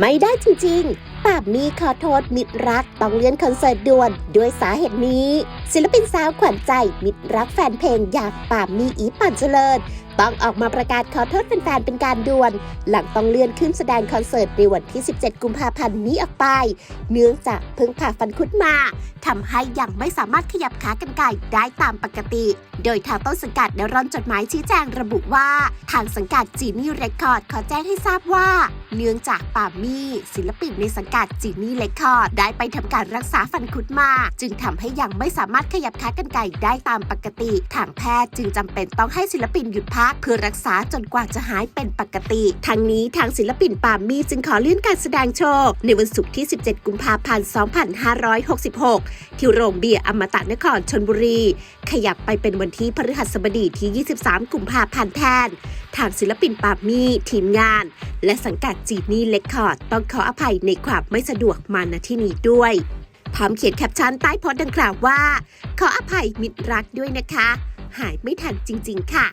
ไม่ได้จริงๆป่าบมีขอโทษมิตรรักต้องเลื่อนคอนเสิร์ตด่วนด้วยสาเหตุนี้ ศิลปินสาวขวัญใจ มิตรรักแฟนเพลงอยากป่าบมีอีปันเจริญ ต้องออกมาประกาศขอโทษแฟนๆเป็นการด่วน หลังต้องเลื่อนขึ้นแสดงคอนเสิร์ตในวันที่ 17 กุมภาพันธ์นี้ออกไป เนื่องจากเพิ่งผ่าฟันคุดมาทำให้ยังไม่สามารถขยับขากรรไกรได้ตามปกติ โดยทางต้นสังกัดได้ร่อนจดหมายชี้แจงระบุว่า ทางสังกัดจีนี่เรคคอร์ดขอแจ้งให้ทราบว่า เนื่องจากป่ามี่ศิลปินในสังกัดจีนี่เรคคอร์ดได้ไปทำการรักษาฟันคุดมา จึงทำให้ยังไม่สามารถขยับขากรรไกรได้ตามปกติ ทางแพทย์จึงจำเป็นต้องให้ศิลปินหยุดพักเพื่อรักษาจนกว่าจะหายเป็นปกติ ทั้งนี้ทางศิลปินป่ามี่จึงขอเลื่อนการแสดงโชว์ ในวันศุกร์ที่ 17 กุมภาพันธ์ 2566 ที่โรงเบียร์อมตะนครชนบุรี ขยับไปเป็นวันที่พฤหัสบดีที่ 23 กุมภาพันธ์แทน ทางศิลปินปามี่ทีมงาน และสังกัดจีนี่เลคคอร์ดต้องขออภัยในความไม่สะดวกมาณที่นี้ด้วยพร้อมเขียนแคปชั่นใต้โพสต์ดังกล่าวว่า ขออภัยมิตรรักด้วยนะคะ หายไม่ทันจริง ๆ ค่ะ